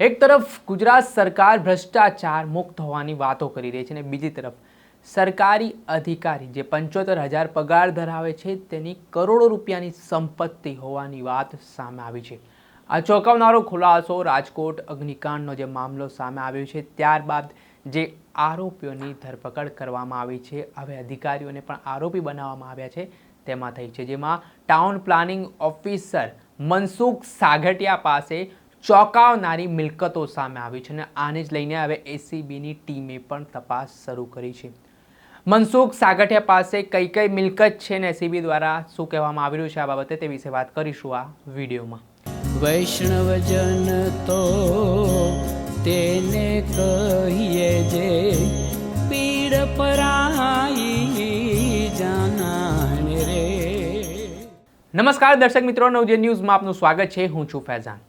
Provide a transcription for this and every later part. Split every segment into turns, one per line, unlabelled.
એક તરફ ગુજરાત સરકાર ભ્રષ્ટાચાર મુક્ત હોવાની વાતો કરી રહી છે અને બીજી તરફ સરકારી અધિકારી જે પંચોતેર હજાર પગાર ધરાવે છે તેની કરોડો રૂપિયાની સંપત્તિ હોવાની વાત સામે આવી છે. આ ચોંકાવનારો ખુલાસો રાજકોટ અગ્નિકાંડનો જે મામલો સામે આવ્યો છે ત્યારબાદ જે આરોપીઓની ધરપકડ કરવામાં આવી છે, હવે અધિકારીઓને પણ આરોપી બનાવવામાં આવ્યા છે, તેમાં થઈ છે. જેમાં town planning officer Mansukh Sagathiya પાસે ચોંકાવનારી મિલકતો સામે આવી છે અને આને જ લઈને હવે એસીબીની ટીમે પણ તપાસ શરૂ કરી છે. મનસુખ સાગઠિયા પાસે કઈ કઈ મિલકત છે ને એસીબી દ્વારા શું કહેવામાં આવી રહ્યું છે આ બાબતે તે વિશે વાત કરીશું આ વિડીયોમાં.
વૈષ્ણવજન તો તેને કહીએ જે પીડ પરાઈ જાનાને રે.
નમસ્કાર દર્શક મિત્રો નવજે ન્યૂઝમાં આપનું સ્વાગત છે હું છું ફૈઝાન.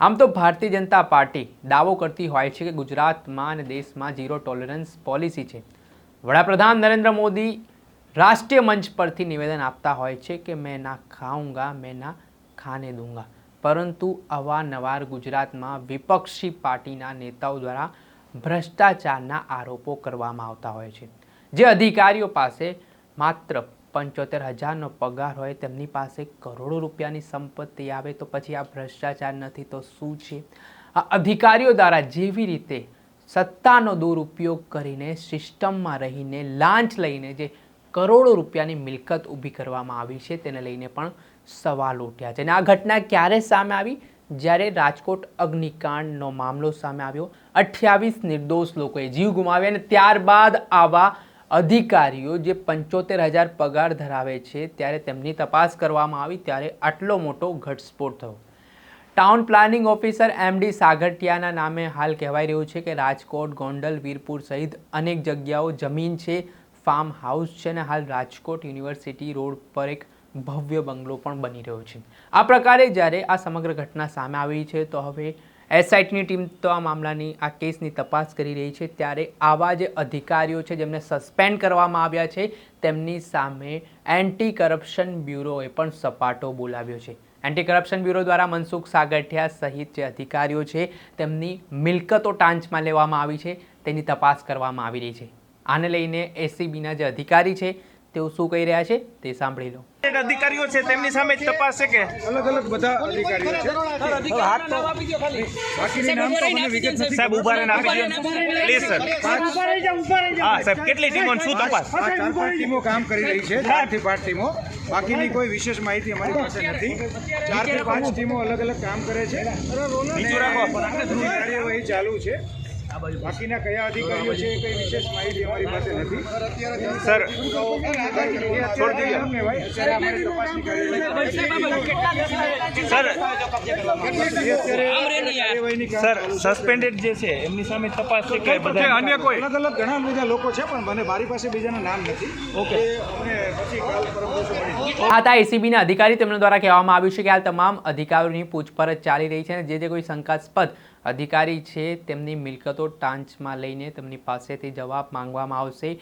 આમ તો ભારતીય જનતા પાર્ટી દાવો કરતી હોય છે કે ગુજરાતમાં અને દેશમાં ઝીરો ટોલરન્સ પોલિસી છે. વડાપ્રધાન નરેન્દ્ર મોદી રાષ્ટ્રીય મંચ પરથી નિવેદન આપતા હોય છે કે મેં ના ખાઉંગા, મેં ના ખાને દૂંગા. પરંતુ અવારનવાર ગુજરાતમાં વિપક્ષી પાર્ટીના નેતાઓ દ્વારા ભ્રષ્ટાચારના આરોપો કરવામાં આવતા હોય છે. જે અધિકારીઓ પાસે માત્ર પંચોતેર હજારનો પગાર હોય તેમની પાસે કરોડો રૂપિયાની સંપત્તિ આવે તો પછી આ ભ્રષ્ટાચાર નથી તો શું છે? આ અધિકારીઓ દ્વારા જેવી રીતે સત્તાનો દુરુપયોગ કરીને સિસ્ટમમાં રહીને લાંચ લઈને જે કરોડો રૂપિયાની મિલકત ઊભી કરવામાં આવી છે તેને લઈને પણ સવાલ ઉઠ્યા છે. અને આ ઘટના ક્યારે સામે આવી? જ્યારે રાજકોટ અગ્નિકાંડનો મામલો સામે આવ્યો, અઠ્યાવીસ નિર્દોષ લોકોએ જીવ ગુમાવ્યા અને ત્યારબાદ આવા અધિકારીઓ જે પંચોતેર હજાર પગાર ધરાવે છે, ત્યારે તેમની તપાસ કરવામાં આવી ત્યારે આટલો મોટો ઘટસ્ફોટ થયો. ટાઉન પ્લાનિંગ ઓફિસર એમડી સાગઠિયાના નામે હાલ કહેવાઈ રહ્યું છે કે રાજકોટ, ગોંડલ, વીરપુર સહિત અનેક જગ્યાઓ જમીન છે, ફાર્મ હાઉસ છે અને હાલ રાજકોટ યુનિવર્સિટી રોડ પર એક ભવ્ય બંગલો પણ બની રહ્યો છે. આ પ્રકારે જ્યારે આ સમગ્ર ઘટના સામે આવી છે, તો હવે એસઆઈટીની ટીમ તો આ મામલાની, આ કેસની તપાસ કરી રહી છે. ત્યારે આવા જે અધિકારીઓ છે જેમને સસ્પેન્ડ કરવામાં આવ્યા છે, તેમની સામે એન્ટી કરપ્શન બ્યુરોએ પણ સપાટો બોલાવ્યો છે. એન્ટી કરપ્શન બ્યુરો દ્વારા મનસુખ સાગઠિયા સહિત જે અધિકારીઓ છે, તેમની મિલકતો ટાંચમાં લેવામાં આવી છે. તેની તપાસ કરવામાં આવી રહી છે. આને લઈને એસીબીના જે અધિકારી છે તેઓ શું કહી રહ્યા છે તે સાંભળી લો.
અધિકારીઓ છે તેમની સામે જ તપાસ છે કે?
અલગ અલગ બધા અધિકારીઓ છે. બાકીની નામ તો મને વિગત નથી
સાહેબ. ઊભા રહીને આપી દો પ્લીઝ સર હા સાહેબ કેટલી ટીમો શું તપાસ?
આ ચાર પાંચ ટીમો કામ કરી રહી છે ચારથી પાંચ ટીમો. બાકીની કોઈ વિશેષ માહિતી અમારી પાસે નથી. ચારથી પાંચ ટીમો અલગ અલગ કામ કરે છે. કાર્યવાહી ચાલુ છે. બાકીના કયા અધિકારીઓ છે કઈ વિશેષ માહિતી અમારી પાસે નથી.
સર
છોડ દઈએ. અમને ભાઈ અત્યારે અમારી તપાસની કાર્યવાહી
સર સસ્પેન્ડેડ જે છે એમની સામે તપાસ છે કે બધા અન્ય કોઈ?
અલગ અલગ ઘણા બધા લોકો છે પણ મને મારી પાસે બીજાના નામ નથી. ઓકે. અમને પછી કાલ પરમ દિવસે મળી
આ હતા એસીબીના અધિકારી તેમના દ્વારા કહેવામાં આવ્યું છે કે આ તમામ અધિકારીઓની પૂછપરછ ચાલી રહી છે અને જે જે કોઈ શંકાસ્પદ અધિકારી છે, તેમની મિલકતો ટાંચમાં લઈને તેમની પાસેથી જવાબ માંગવામાં આવશે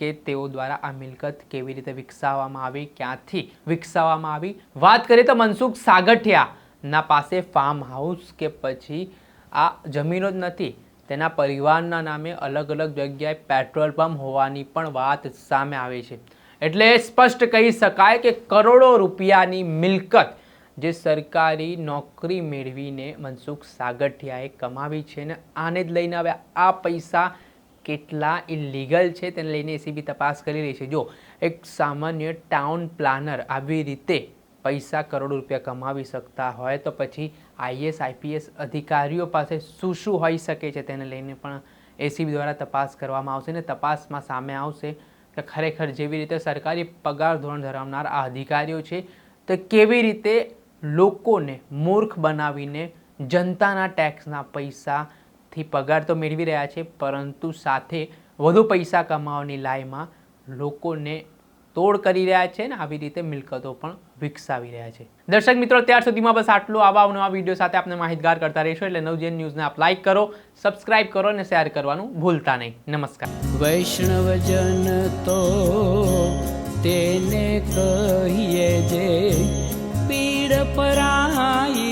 કે તેઓ દ્વારા આ મિલકત કેવી રીતે વિકસાવવામાં આવી, ક્યાંથી વિકસાવવામાં આવી. વાત કરીએ તો મનસુખ સાગઠિયાના પાસે ફાર્મ હાઉસ કે પછી આ જમીનો જ નથી, તેના પરિવારના નામે અલગ અલગ જગ્યાએ પેટ્રોલ પંપ હોવાની પણ વાત સામે આવે છે. એટલે સ્પષ્ટ કહી શકાય કે કરોડો રૂપિયાની મિલકત જે સરકારી નોકરી મેળવીને મનસુખ સાગઠિયાએ કમાવી છે ને આને જ લઈને હવે આ પૈસા કેટલા ઇલીગલ છે તેને લઈને એસીબી તપાસ કરી રહી છે. જો એક સામાન્ય ટાઉન પ્લાનર આવી રીતે પૈસા કરોડો રૂપિયા કમાવી શકતા હોય તો પછી આઈએસ આઈપીએસ અધિકારીઓ પાસે શું શું હોઈ શકે છે તેને લઈને પણ એસીબી દ્વારા તપાસ કરવામાં આવશે ને તપાસમાં સામે આવશે કે ખરેખર જેવી રીતે સરકારી પગાર ધોરણ ધરાવનાર આ અધિકારીઓ છે તો કેવી રીતે લોકોને મૂર્ખ બનાવીને જનતાના ટેક્સના પૈસાથી પગાર તો મેળવી રહ્યા છે, પરંતુ સાથે વધુ પૈસા કમાવાની લાઈમાં લોકોને તોડ કરી રહ્યા છે ને આવી રીતે મિલકતો પણ વિકસાવી રહ્યા છે. દર્શક મિત્રો, ત્યાર સુધીમાં બસ આટલું. આવા નવા વીડિયો સાથે આપણે માહિતગાર કરતા રહીશું. એટલે નવજેન ન્યૂઝને આપ લાઇક કરો સબસ્ક્રાઇબ કરો અને શેર કરવાનું ભૂલતા નહીં. નમસ્કાર.
વૈષ્ણવજન તો તેને કહીએ જે પીડ પરાઈ